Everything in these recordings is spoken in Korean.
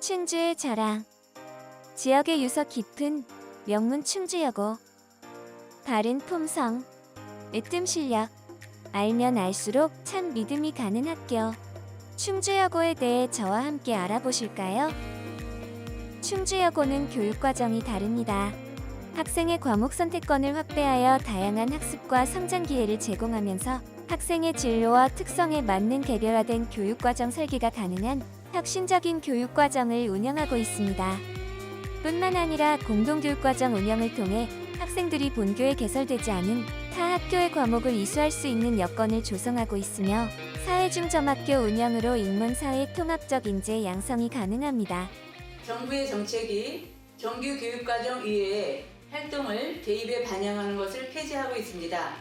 충주의 자랑. 지역의 유서 깊은 명문 충주여고. 바른 품성. 으뜸 실력. 알면 알수록 참 믿음이 가는 학교. 충주여고에 대해 저와 함께 알아보실까요? 충주여고는 교육과정이 다릅니다. 학생의 과목 선택권을 확대하여 다양한 학습과 성장 기회를 제공하면서 학생의 진로와 특성에 맞는 개별화된 교육과정 설계가 가능한 혁신적인 교육과정을 운영하고 있습니다. 뿐만 아니라 공동교육과정 운영을 통해 학생들이 본교에 개설되지 않은 타 학교의 과목을 이수할 수 있는 여건을 조성하고 있으며 사회중점학교 운영으로 인문사회 통합적 인재 양성이 가능합니다. 정부의 정책이 정규 교육과정 이외의 활동을 대입에 반영하는 것을 폐지하고 있습니다.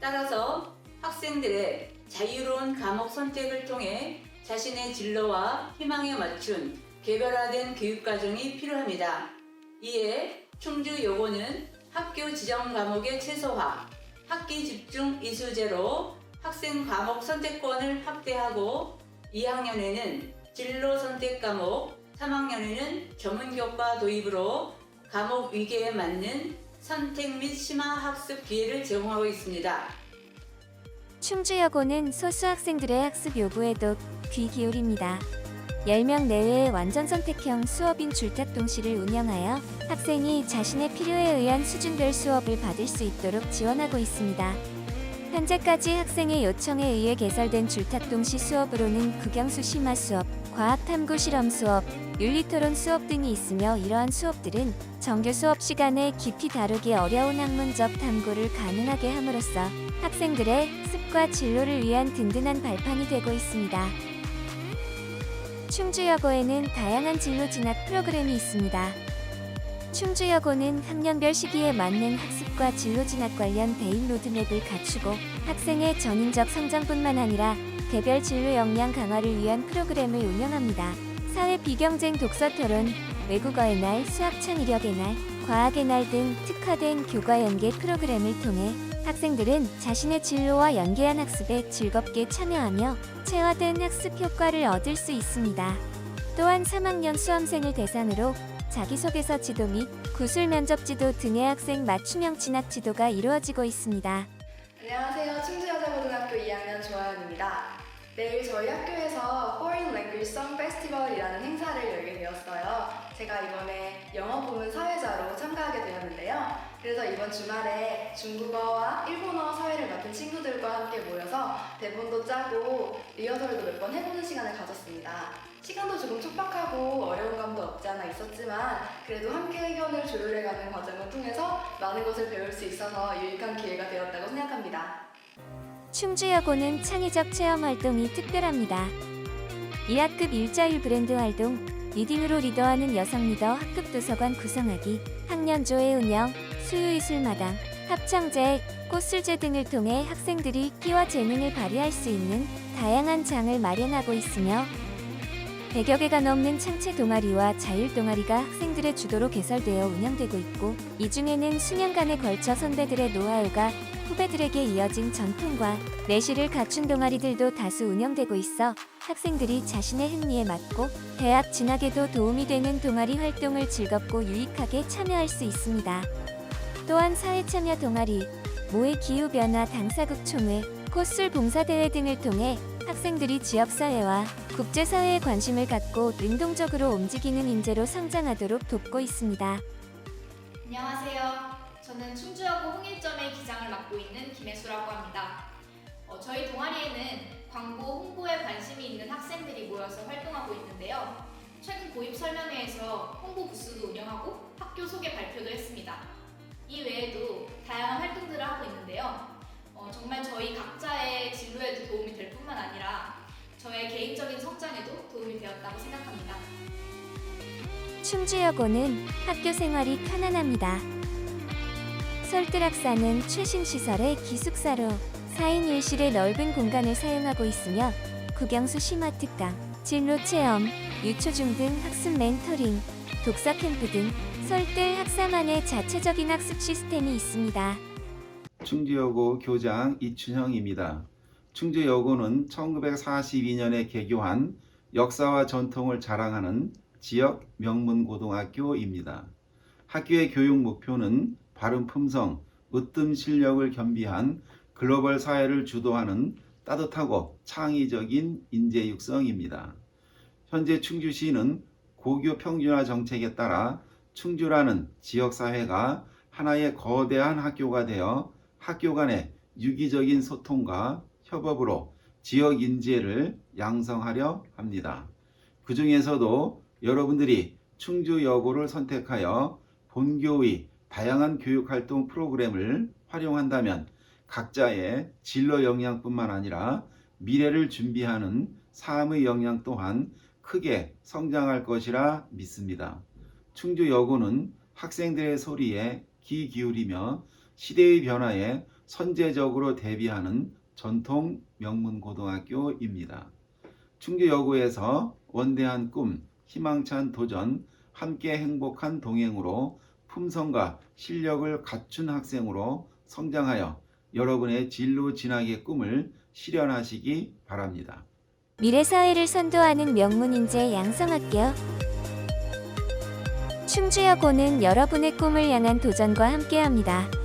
따라서 학생들의 자유로운 과목 선택을 통해 자신의 진로와 희망에 맞춘 개별화된 교육과정이 필요합니다. 이에 충주여고는 학교 지정 과목의 최소화, 학기 집중 이수제로 학생 과목 선택권을 확대하고 2학년에는 진로 선택 과목, 3학년에는 전문교과 도입으로 과목 위계에 맞는 선택 및 심화 학습 기회를 제공하고 있습니다. 충주여고는 소수 학생들의 학습 요구에도 귀 기울입니다. 10명 내외의 완전 선택형 수업인 줄탁동시를 운영하여 학생이 자신의 필요에 의한 수준별 수업을 받을 수 있도록 지원하고 있습니다. 현재까지 학생의 요청에 의해 개설된 줄탁동시 수업으로는 국영수 심화 수업, 과학탐구 실험 수업, 윤리토론 수업 등이 있으며 이러한 수업들은 정규 수업 시간에 깊이 다루기 어려운 학문적 탐구를 가능하게 함으로써 학생들의 습과 진로를 위한 든든한 발판이 되고 있습니다. 충주여고에는 다양한 진로 진학 프로그램이 있습니다. 충주여고는 학년별 시기에 맞는 학습과 진로 진학 관련 대인 로드맵을 갖추고 학생의 전인적 성장뿐만 아니라 개별 진로 역량 강화를 위한 프로그램을 운영합니다. 사회 비경쟁 독서 토론, 외국어의 날, 수학 창의력의 날, 과학의 날 등 특화된 교과 연계 프로그램을 통해 학생들은 자신의 진로와 연계한 학습에 즐겁게 참여하며 체화된 학습 효과를 얻을 수 있습니다. 또한 3학년 수험생을 대상으로 자기소개서 지도 및 구술 면접 지도 등의 학생 맞춤형 진학 지도가 이루어지고 있습니다. 안녕하세요. 충주여자고등학교 2학년 조아연입니다. 내일 저희 학교에서 Foreign Language Song Festival이라는 행사를 열게 되었어요. 제가 이번에 영어 부문 사회자로 참가하게 되었는데요. 그래서 이번 주말에 중국어와 일본어 사회를 맡은 친구들과 함께 모여서 대본도 짜고 리허설도 몇 번 해보는 시간을 가졌습니다. 시간도 조금 촉박하고 어려운 감도 없지 않아 있었지만 그래도 함께 의견을 조율해가는 과정을 통해서 많은 것을 배울 수 있어서 유익한 기회가 되었다고 생각합니다. 충주여고는 창의적 체험 활동이 특별합니다. 1학급 일자율 브랜드 활동, 리딩으로 리더하는 여성 리더 학급 도서관 구성하기, 학년조회 운영, 수유이술마당, 합창제, 꽃술제 등을 통해 학생들이 끼와 재능을 발휘할 수 있는 다양한 장을 마련하고 있으며 100여 개가 넘는 창체 동아리와 자율 동아리가 학생들의 주도로 개설되어 운영되고 있고 이 중에는 수년간에 걸쳐 선배들의 노하우가 후배들에게 이어진 전통과 내실을 갖춘 동아리들도 다수 운영되고 있어 학생들이 자신의 흥미에 맞고 대학 진학에도 도움이 되는 동아리 활동을 즐겁고 유익하게 참여할 수 있습니다. 또한 사회참여 동아리, 모의 기후변화 당사국 총회, 코술 봉사대회 등을 통해 학생들이 지역사회와 국제사회에 관심을 갖고 능동적으로 움직이는 인재로 성장하도록 돕고 있습니다. 안녕하세요. 저는 충주여고 홍일점의 기장을 맡고 있는 김혜수라고 합니다. 어, 저희 동아리에는 광고 홍보에 관심이 있는 학생들이 모여서 활동하고 있는데요. 최근 고입 설명회에서 홍보 부스도 운영하고 학교 소개 발표도 했습니다. 이 외에도 다양한 활동들을 하고 있는데요. 어, 정말 저희 각자의 진로에도 도움이 될 뿐만 아니라 저의 개인적인 성장에도 도움이 되었다고 생각합니다. 충주여고는 학교 생활이 편안합니다. 설득학사는 최신 시설의 기숙사로 4인 1실의 넓은 공간을 사용하고 있으며 국영수 심화 특강, 진로 체험, 유초중 등 학습 멘토링, 독서 캠프 등 설득 학사만의 자체적인 학습 시스템이 있습니다. 충주여고 교장 이춘형입니다. 충주여고는 1942년에 개교한 역사와 전통을 자랑하는 지역 명문고등학교입니다. 학교의 교육 목표는 바른 품성, 으뜸 실력을 겸비한 글로벌 사회를 주도하는 따뜻하고 창의적인 인재 육성입니다. 현재 충주시는 고교 평준화 정책에 따라 충주라는 지역 사회가 하나의 거대한 학교가 되어 학교 간의 유기적인 소통과 협업으로 지역 인재를 양성하려 합니다. 그 중에서도 여러분들이 충주여고를 선택하여 본교의 다양한 교육활동 프로그램을 활용한다면 각자의 진로 역량뿐만 아니라 미래를 준비하는 삶의 역량 또한 크게 성장할 것이라 믿습니다. 충주 여고는 학생들의 소리에 귀 기울이며 시대의 변화에 선제적으로 대비하는 전통 명문 고등학교입니다. 충주 여고에서 원대한 꿈, 희망찬 도전, 함께 행복한 동행으로 품성과 실력을 갖춘 학생으로 성장하여 여러분의 진로 진학의 꿈을 실현하시기 바랍니다. 미래 사회를 선도하는 명문 인재 양성학교. 충주여고는 여러분의 꿈을 향한 도전과 함께합니다.